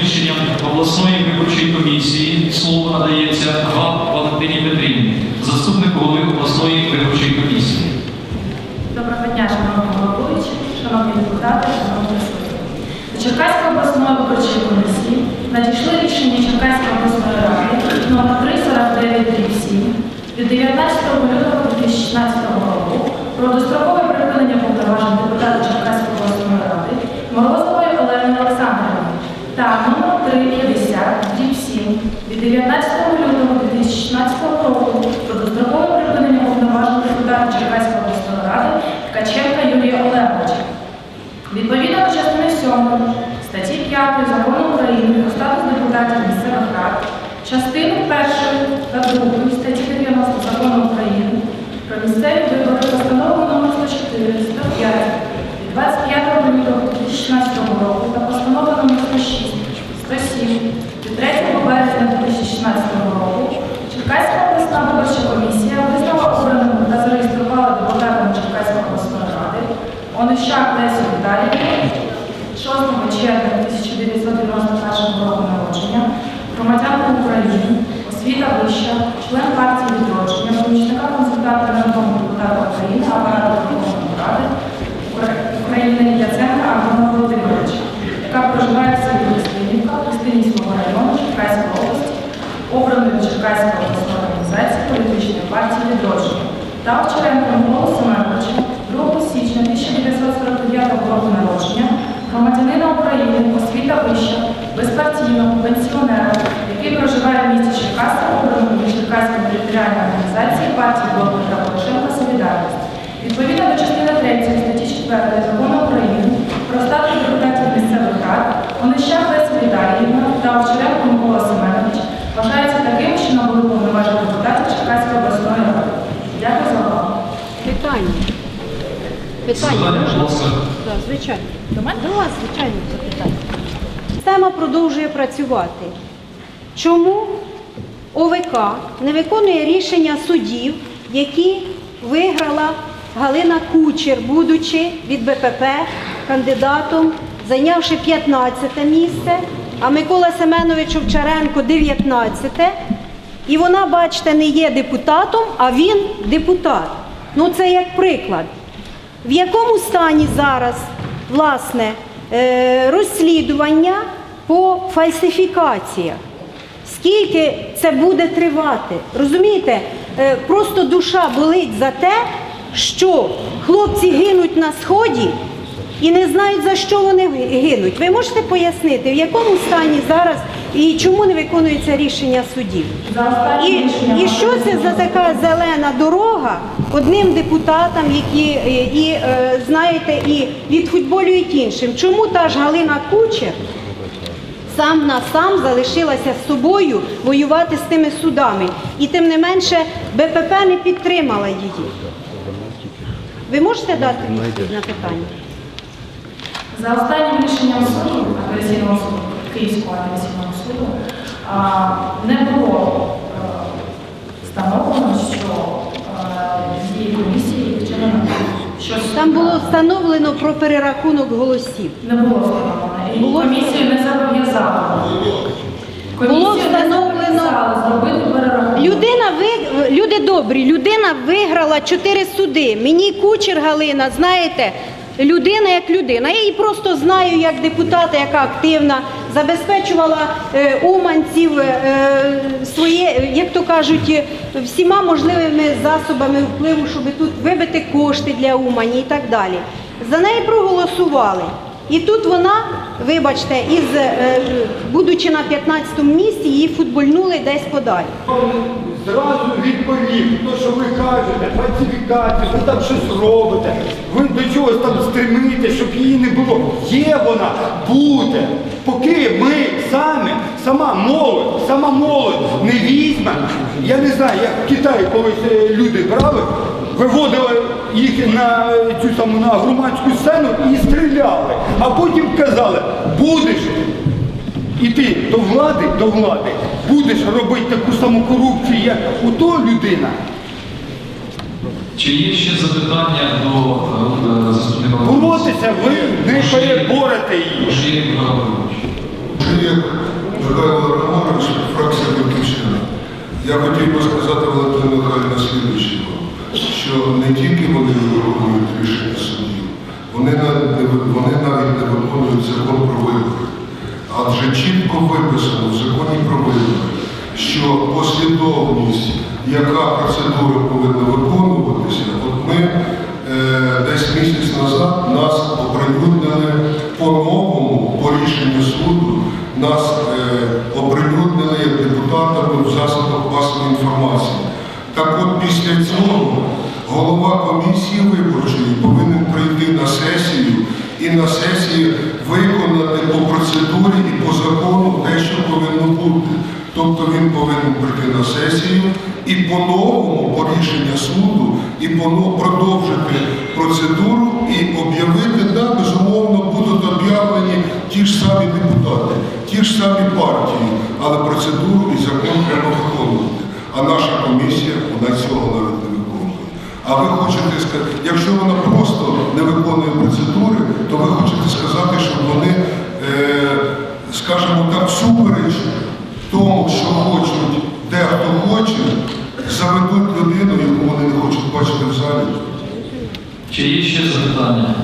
рішенням обласної виборчої комісії слово надається Гал Валентині Петрівні, заступнику голови обласної виборчої комісії. Доброго дня, шановні головуючі, шановні депутати, шановні присутні. До Черкаської обласної виборчої комісії надійшли рішення Черкаської обласної ради номер 349 7 від 19 лютого 2016 року далі. 6 червня 1991 року народження, громадянка України, освіта вища, член партії відродження, помічника консультанта народного депутата України, апарату Верховної Ради України Яценка Антона Володимировича, яка проживає в селі Костинівка, Костинівського району Черкаської області, обраною Черкаської обласної організації політичної партії відродження та вчоренком голосом 1999 року народження, громадянина України, освіта вища, безпартійного, пенсіонера, який проживає в місті Черкаса обраної Черкаської територіальної організації партії Блоку та Солідарність. Відповідно до частини 3 статті 4 закону України про статус депутатів місцевих рад, Онища Лесі Віталіївна та Овчаренко Запитання, будь ласка. Звичайно. До мене? До вас, звичайно, запитання. Система продовжує працювати. Чому ОВК не виконує рішення судів, які виграла Галина Кучер, будучи від БПП кандидатом, зайнявши 15 місце, а Микола Семенович Овчаренко 19. І вона, бачите, не є депутатом, а він депутат. Ну це як приклад. В якому стані зараз власне е, розслідування по фальсифікаціях? Скільки це буде тривати? Розумієте, Е, просто душа болить за те, що хлопці гинуть на сході і не знають за що вони гинуть. Ви можете пояснити, в якому стані зараз і чому не виконується рішення судів? І, і що це за така зелена дорога одним депутатам, які і, і е, знаєте, і відфутболюють іншим? Чому та ж Галина Кучер сам на сам залишилася з собою воювати з тими судами? І тим не менше БПП не підтримала її. Ви можете дати відповідь на питання? За останнім рішенням суду, апеляційного суду, Київського апеляційного суду, не було е, встановлено, що е, дії комісії вчинено щось. Там було встановлено про перерахунок голосів. не було встановлено. І Було- комісію не зобов'язали. Було встановлено- зробити перерахунок. Людина ви люди добрі, людина виграла чотири суди. Мені кучер Галина, знаєте, людина як людина. Я її просто знаю як депутата, яка активна, забезпечувала е, уманців е, своє, як то кажуть, е, всіма можливими засобами впливу, щоб тут вибити кошти для Умані і так далі. За неї проголосували. І тут вона, вибачте, із е, будучи на 15-му місці, її футбольнули десь подалі. Зразу відповів, то, що ви кажете, фальсифікацію, ви там щось робите, ви до чогось там стремите, щоб її не було. Є вона, буде. Поки ми самі, сама молодь, сама молодь не візьме. Я не знаю, як в Китаї колись е, люди брали, виводили їх на е, цю саму на громадську сцену і стріляли. А потім казали, будеш іти до влади, до влади, будеш робити таку саму корупцію, як ото людина. Чи є ще запитання до е, заступника? Боротися ви не переборете її. Є Михайло Романович, фракція Батьківщина. Я хотів би сказати Валентину Михайловну слідуючого, що не тільки вони виконують рішення судів, вони навіть не, виконують закон про. Адже чітко виписано в законі про вибори, що послідовність, яка процедура повинна виконуватися, от ми е, десь місяць назад нас оприлюднили по-новому, по рішенню суду, нас е, оприлюднили як депутатами в засобах масової інформації. Так от після цього голова комісії виборчої і на сесії виконати по процедурі і по закону те, що повинно бути. Тобто він повинен прийти на сесію і по-новому, по рішенню суду, і продовжити процедуру і об'явити, да, безумовно, будуть об'явлені ті ж самі депутати, ті ж самі партії, але процедуру і закон треба виконувати. А наша комісія вона цього не виконує. А ви хочете сказати, якщо вона просто не виконує процедури, то ви хочете сказати, що вони, е, скажімо так, всупереч тому, що хочуть, дехто хоче, заведуть людину, яку вони не хочуть бачити в залі. Чи є ще запитання?